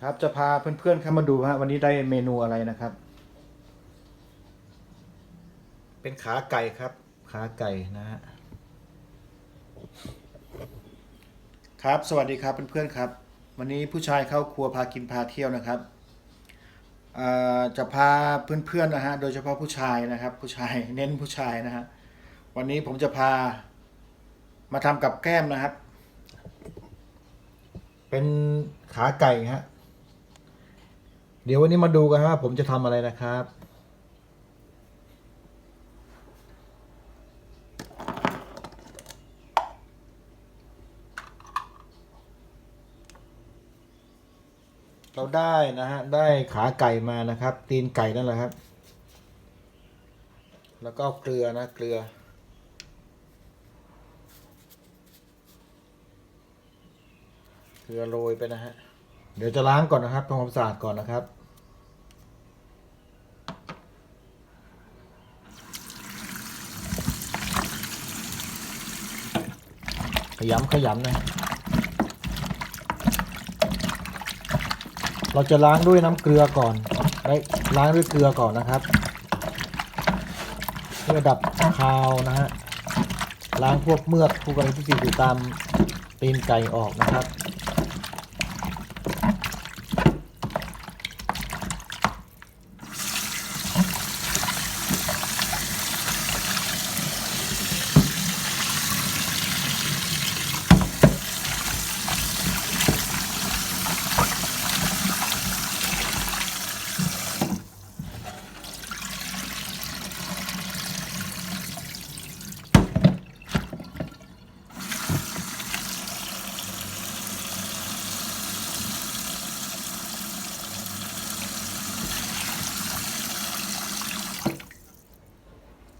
ครับจะพาเพื่อนๆเข้ามาดูฮะวันนี้ได้เมนูอะไรนะครับ เป็นขาไก่ครับ ขาไก่นะฮะครับสวัสดีครับเพื่อนๆครับ วันนี้ผู้ชายเข้าครัวพากินพาเที่ยวนะครับเอ่อจะพาเพื่อนๆนะฮะโดยเฉพาะผู้ชายนะครับ ผู้ชายเน้นผู้ชายนะฮะวันนี้ผมจะพามาทำกับแก้มนะครับ เป็นขาไก่ฮะ เดี๋ยววันนี้มาดูกันว่าผมจะทำอะไรนะครับ เราได้นะฮะ ได้ขาไก่มานะครับ ตีนไก่นั่นแหละครับ แล้วก็เกลือนะ เกลือเกลือโรยไปนะฮะ เดี๋ยวจะล้างก่อนนะครับทำความสะอาดก่อนนะครับ ยำขยำนะ เราจะล้างด้วยน้ำเกลือก่อนได้ล้างด้วยเกลือก่อนนะครับ เพื่อดับคาวนะฮะล้างพวกเมือกพวกอะไรที่ติดอยู่ตามตีนไก่ออกนะครับ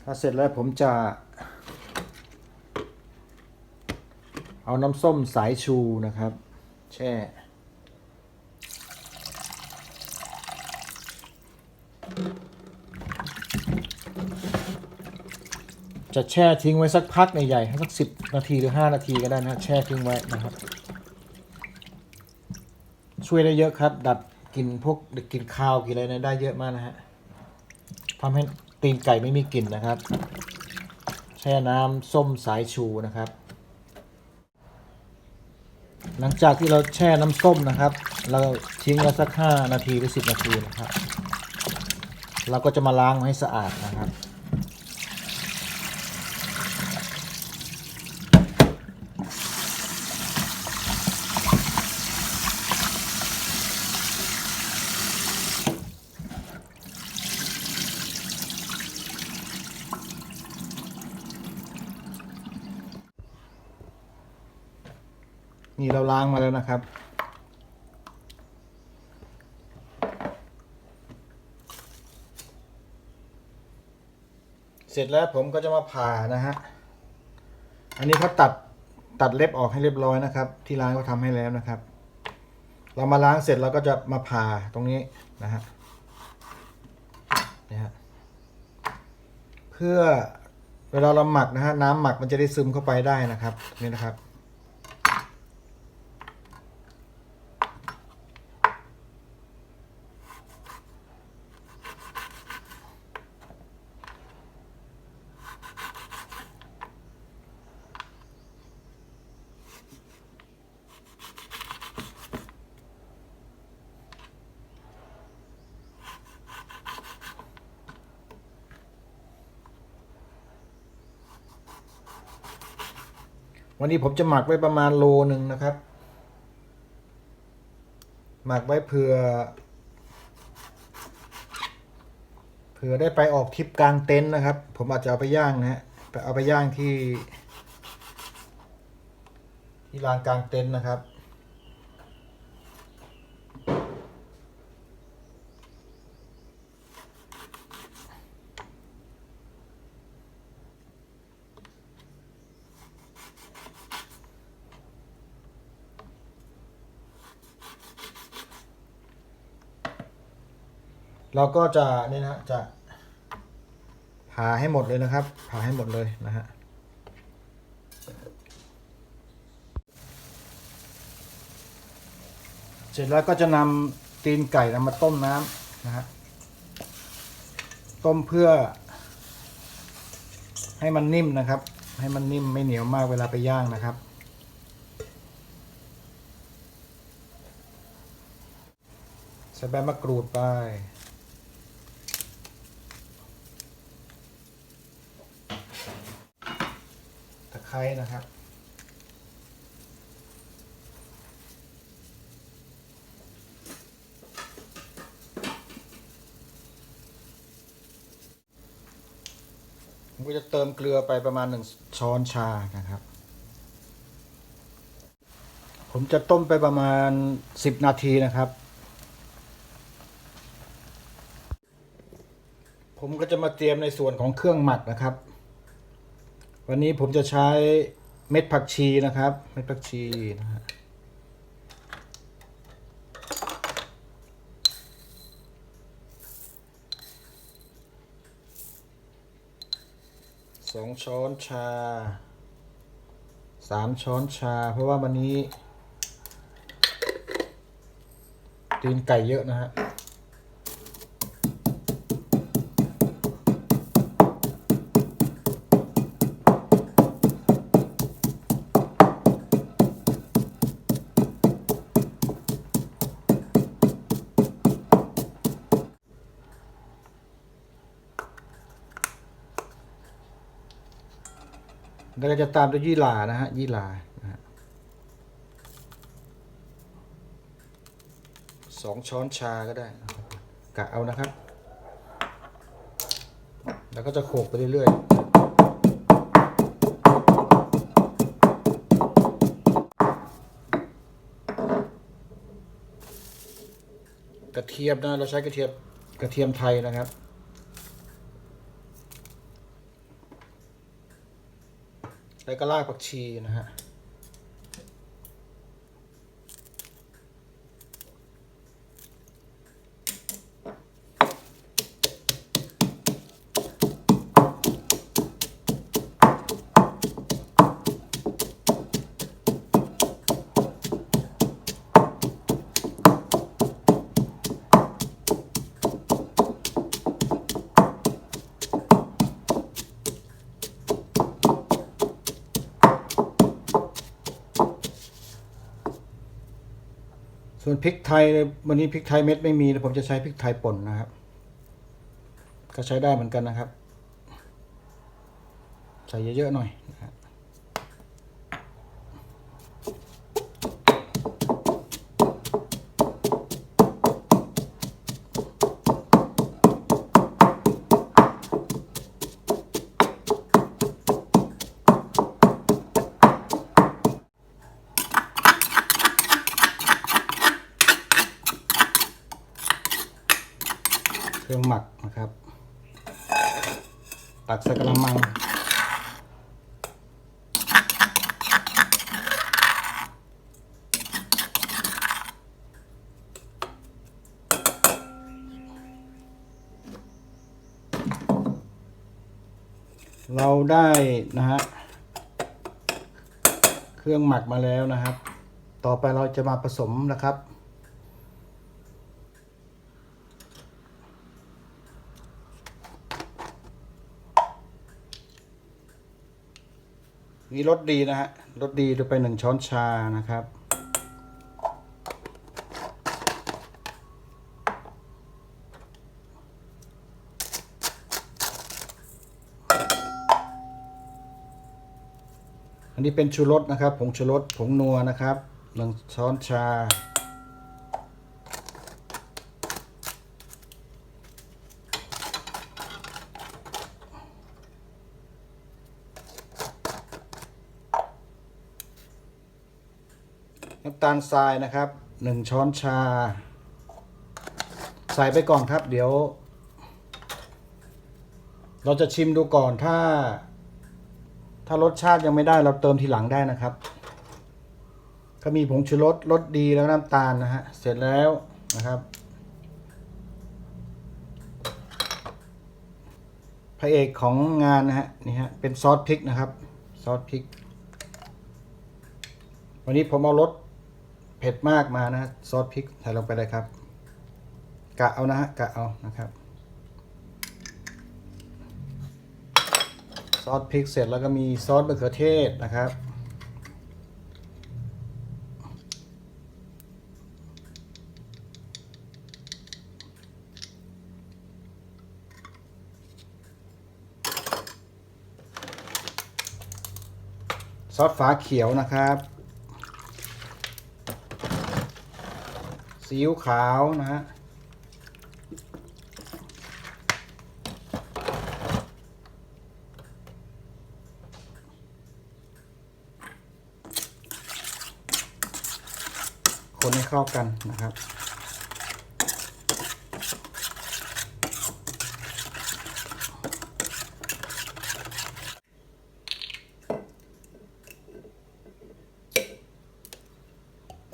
ถ้าเสร็จแล้วผมจะ เอาน้ำส้มสายชูนะครับ แช่จะแช่ทิ้งไว้สักพักใหญ่ๆสักสิบนาทีหรือห้านาทีก็ได้นะแช่ทิ้งไว้นะครับ ช่วยได้เยอะครับ ดับกลิ่นพวกกลิ่นคาวกลิ่นอะไรเนี่ยได้เยอะมากนะฮะทำให้ ตีนไก่ไม่มีกลิ่นนะครับ แช่น้ำส้มสายชูนะครับ หลังจากที่เราแช่น้ำส้มนะครับ เราทิ้งไว้สักห้านาทีหรือสิบนาทีนะครับ เราก็จะมาล้างให้สะอาดนะครับ นี่ เราล้างมาแล้วนะครับ เสร็จแล้วผมก็จะมาผ่านะฮะ อันนี้เขาตัดตัดเล็บออกให้เรียบร้อยนะครับ ที่ร้านเขาทำให้แล้วนะครับ เรามาล้างเสร็จเราก็จะมาผ่าตรงนี้นะฮะนี่ฮะเพื่อเวลาเราหมักนะฮะน้ำหมักมันจะได้ซึมเข้าไปได้นะครับนี่นะครับ วันนี้ผมจะหมักไว้ประมาณโลหนึ่งนะครับ หมักไว้เผื่อ เผื่อได้ไปออกทริปกลางเต็นท์นะครับ ผมอาจจะเอาไปย่างนะฮะไปเอาไปย่างที่ ที่ลานกลางเต็นท์นะครับ เราก็จะนี่นะจะผ่าให้หมดเลยนะครับ ผ่าให้หมดเลยนะฮะเสร็จแล้วก็จะนำตีนไก่นะมาต้มน้ำนะฮะต้มเพื่อ ให้มันนิ่มนะครับ ให้มันนิ่มไม่เหนียวมากเวลาไปย่างนะครับใส่ใบมะกรูดไป ตะ ไคร้นะครับ ผมก็จะเติมเกลือไปประมาณหนึ่งช้อนชานะครับ ผมจะต้มไปประมาณสิบนาทีนะครับผมก็จะมาเตรียมในส่วนของเครื่องหมักนะครับ วันนี้ผมจะใช้เม็ดผักชีนะครับ เม็ดผักชีนะฮะสองช้อนชาสามช้อนชา เพราะว่าวันนี้ตีนไก่เยอะนะฮะ ก็จะตามด้วยยี่หร่านะฮะยี่หร่าสองช้อนชาก็ได้กะเอานะครับ แล้วก็จะโขกไปเรื่อยๆกระเทียมนะเราใช้กระเทียมกระเทียมไทยนะครับ แล้วก็รากผักชีนะฮะ ส่วนพริกไทยวันนี้พริกไทยเม็ดไม่มีนะผมจะใช้พริกไทยป่นนะครับ ก็ใช้ได้เหมือนกันนะครับ ใส่เยอะๆหน่อยนะครับเครื่องหมักนะครับ ตักใส่กระมัง เรา ได้นะฮะเครื่องหมักมาแล้วนะครับ ต่อไปเราจะมาผสมนะครับมีรสดีนะฮะรสดีดูไปหนึ่งช้อนชานะครับ นี้เป็นชูรสนะครับ ผงชูรสผงนัวนะครับหนึ่งช้อนชา น้ำตาลทรายนะครับหนึ่งช้อนชา ใส่ไปก่อนครับ เดี๋ยว เราจะชิมดูก่อนถ้า ถ้ารสชาติยังไม่ได้เราเติมทีหลังได้นะครับ ก็มีผงชูรสรสดีแล้วน้ำตาลนะฮะ เสร็จแล้วนะครับ พระเอกของงานนะฮะนี่ฮะเป็นซอสพริกนะครับ ซอสพริก วันนี้ผมเอารสเผ็ดมากมานะซอสพริกใส่ลงไปเลยครับ กะเอานะฮะกะเอานะครับ ซอสพริกเสร็จแล้วก็มีซอสมะเขือเทศนะครับ ซอสฝาเขียวนะครับซีอิ๊วขาวนะฮะ คนให้เข้ากันนะครับ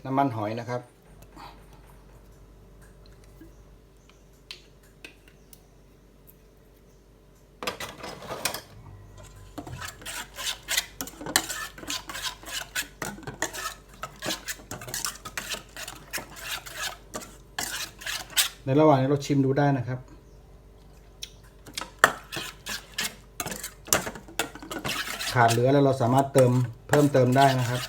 น้ำมันหอยนะครับ ระหว่างนี้เราชิมดูได้นะครับ ขาดเหลือแล้วเราสามารถเติมเพิ่มเติมได้นะครับ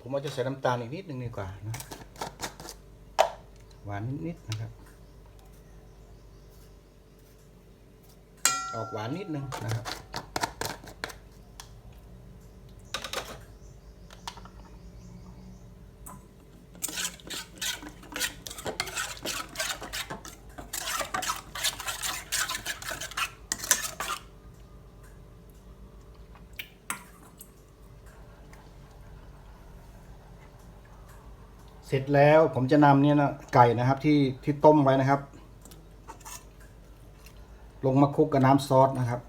ผมว่าจะใส่น้ำตาลอีกนิดนึงดีกว่านะหวานนิดๆนะครับ ออกหวานนิดนึงนะครับ สร็จแล้วผมจะนำเนี่ยนะไก่นะครับที่ที่ต้มไว้นะครับ ลงมาคลุกกับน้ำซอสนะครับ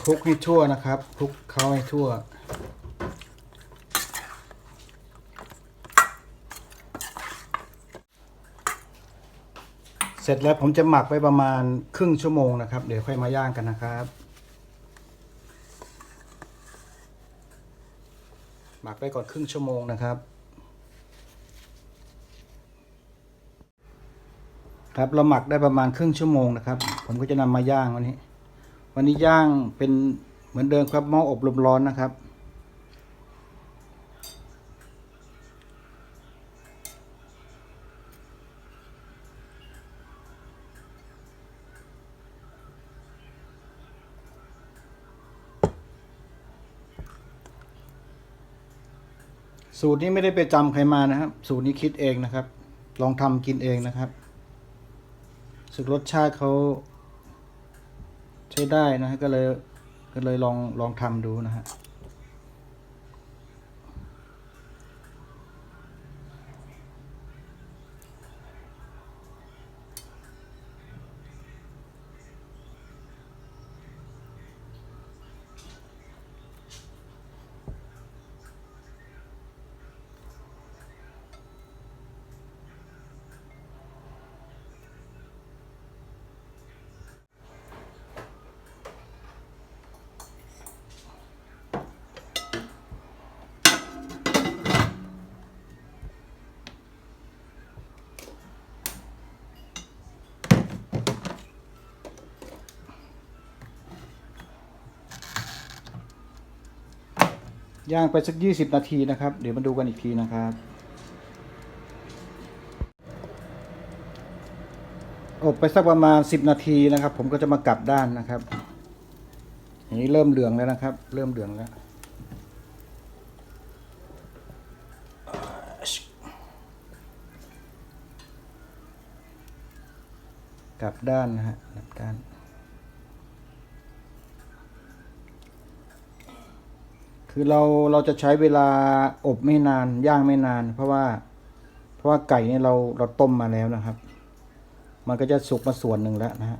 ค ลุกให้ทั่วนะครับคลุกเคล้าให้ทั่ว เสร็จแล้วผมจะหมักไว้ประมาณครึ่งชั่วโมงนะครับ เดี๋ยวค่อยมาย่างกันนะครับ หมักไว้ก่อนครึ่งชั่วโมงนะครับ ครับเราหมักได้ประมาณครึ่งชั่วโมงนะครับ ผมก็จะนำมาย่างวันนี้ วันนี้ย่างเป็นเหมือนเดิมครับหม้ออบลมร้อนนะครับ สูตรนี้ไม่ได้ไปจำใครมานะครับ สูตรนี้คิดเองนะครับ ลองทำกินเองนะครับสึกรสชาติเขา ใช้ได้นะฮะก็เลยก็เลยลองลองทำดูนะฮะ ย่างไปสักยี่สิบนาทีนะครับ เดี๋ยวมาดูกันอีกทีนะครับ อบไปสักประมาณ 10 นาทีนะครับ ผมก็จะมากลับด้านนะครับอันนี้เริ่มเหลืองแล้วนะครับ เริ่มเหลืองแล้วกลับด้านนะฮะกลับด้าน คือเราเราจะใช้เวลาอบไม่นานย่างไม่นาน เพราะว่า เพราะว่าไก่เนี่ยเราเราต้มมาแล้วนะครับ มันก็จะสุกมาส่วนหนึ่งแล้วนะฮะ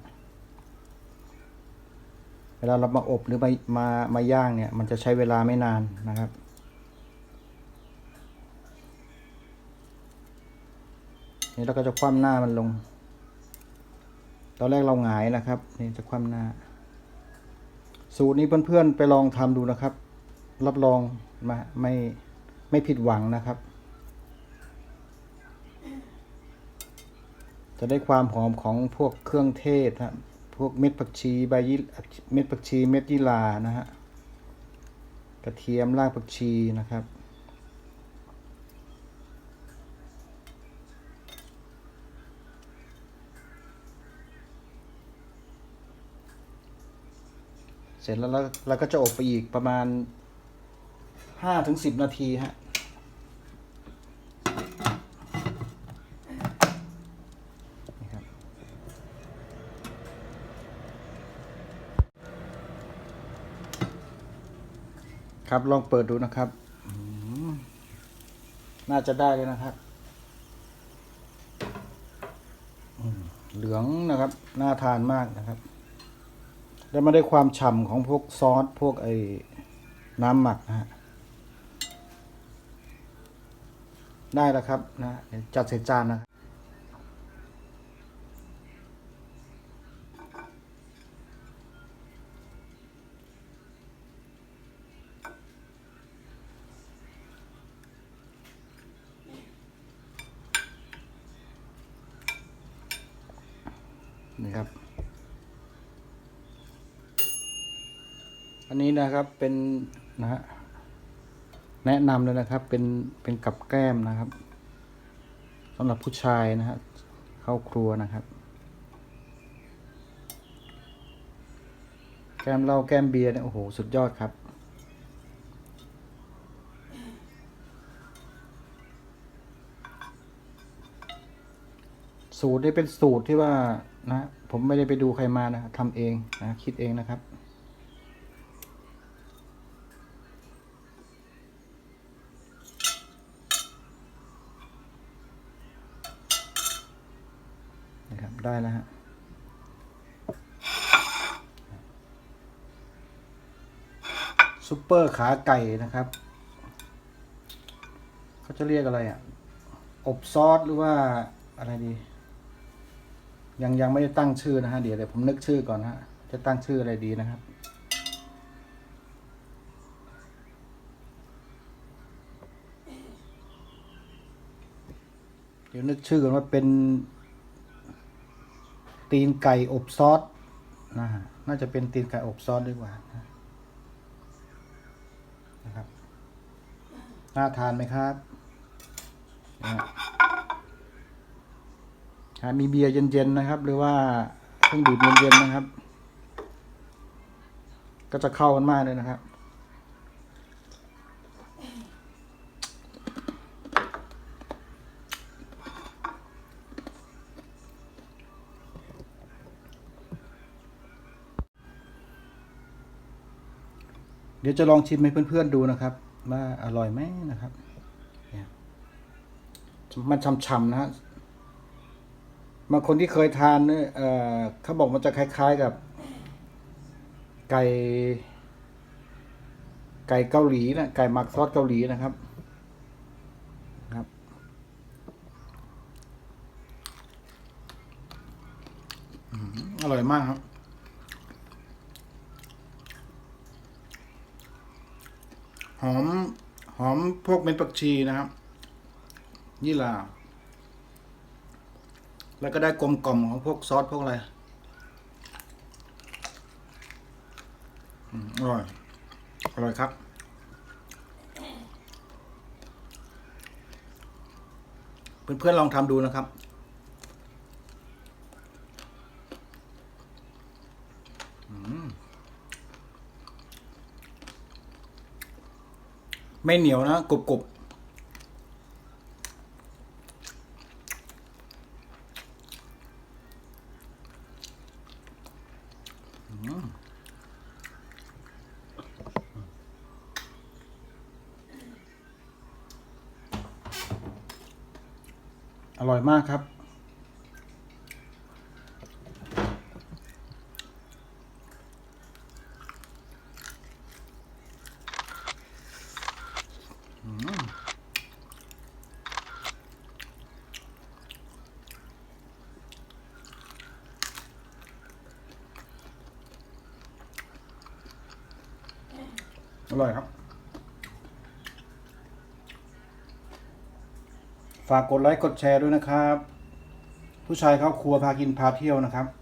เวลาเรามาอบหรือมามามาย่างเนี่ย มันจะใช้เวลาไม่นานนะครับนี่เราก็จะคว่ำหน้ามันลง ตอนแรกเราหงายนะครับ นี่จะคว่ำหน้า สูตรนี้เพื่อนๆไปลองทำดูนะครับ รับรองมาไม่ไม่ผิดหวังนะครับ จะได้ความหอมของพวกเครื่องเทศฮะพวกเม็ดผักชีใบยี่เม็ดผักชีเม็ดยี่ลานะฮะกระเทียมรากผักชีนะครับเสร็จแล้วเราก็จะอบไปอีกประมาณ ห้าถึงสิบนาทีฮะครับลองเปิดดูนะครับ น่าจะได้เลยนะครับ เหลืองนะครับ น่าทานมากนะครับ แล้วมาได้ความฉ่ำของพวกซอส พวกไอ้น้ำหมักนะฮะ ได้แล้วครับนะจัดใส่จานนะนี่ครับ อันนี้นะครับเป็นนะฮะ แนะนำเลยนะครับ เป็นเป็นกับแก้มนะครับสำหรับผู้ชายนะฮะเข้าครัวนะครับ แก้มเหล้าแก้มเบียร์เนี่ยโอ้โหสุดยอดครับ สูตรนี้เป็นสูตรที่ว่านะ ผมไม่ได้ไปดูใครมานะทำเองนะคิดเองนะครับ ครับได้แล้วฮะซุปเปอร์ขาไก่นะครับเขาจะเรียกอะไรอะ อบซอสหรือว่าอะไรดี ยังยังไม่ได้ตั้งชื่อนะฮะเดี๋ยวเดี๋ยวผมนึกชื่อก่อนฮะจะตั้งชื่ออะไรดีนะครับเดี๋ยวนึกชื่อก่อนว่าเป็น ตีนไก่อบซอสนะฮะน่าจะเป็นตีนไก่อบซอสดีกว่านะครับน่าทานไหมครับนะฮะหามีเบียร์เย็นๆนะครับ หรือว่าเครื่องดื่มเย็นๆนะครับ ก็จะเข้ากันมากเลยนะครับ ดี๋ยวจะลองชิมให้เพื่อนๆดูนะครับ ว่าอร่อยไหมนะครับมันฉ่ำๆนะฮะบางคนที่เคยทานเนี่ยเอ่อเขาบอกมันจะคล้าย ๆกับ ไก่ ไก่เกาหลีนะไก่หมักซอสเกาหลีนะครับครับ อร่อยมากครับ หอมหอมพวกเม็ดผักชีนะครับนี่ละแล้วก็ได้กลมกล่อมของพวกซอสพวกอะไรอร่อย อร่อยครับ เพื่อนๆลองทำดูนะครับ อืม ไม่เหนียวนะกรุบกรุบอืมอร่อยมากครับ อร่อยครับ ฝากกดไลค์กดแชร์ด้วยนะครับ ผู้ชายเข้าครัวพากินพาเที่ยวนะครับ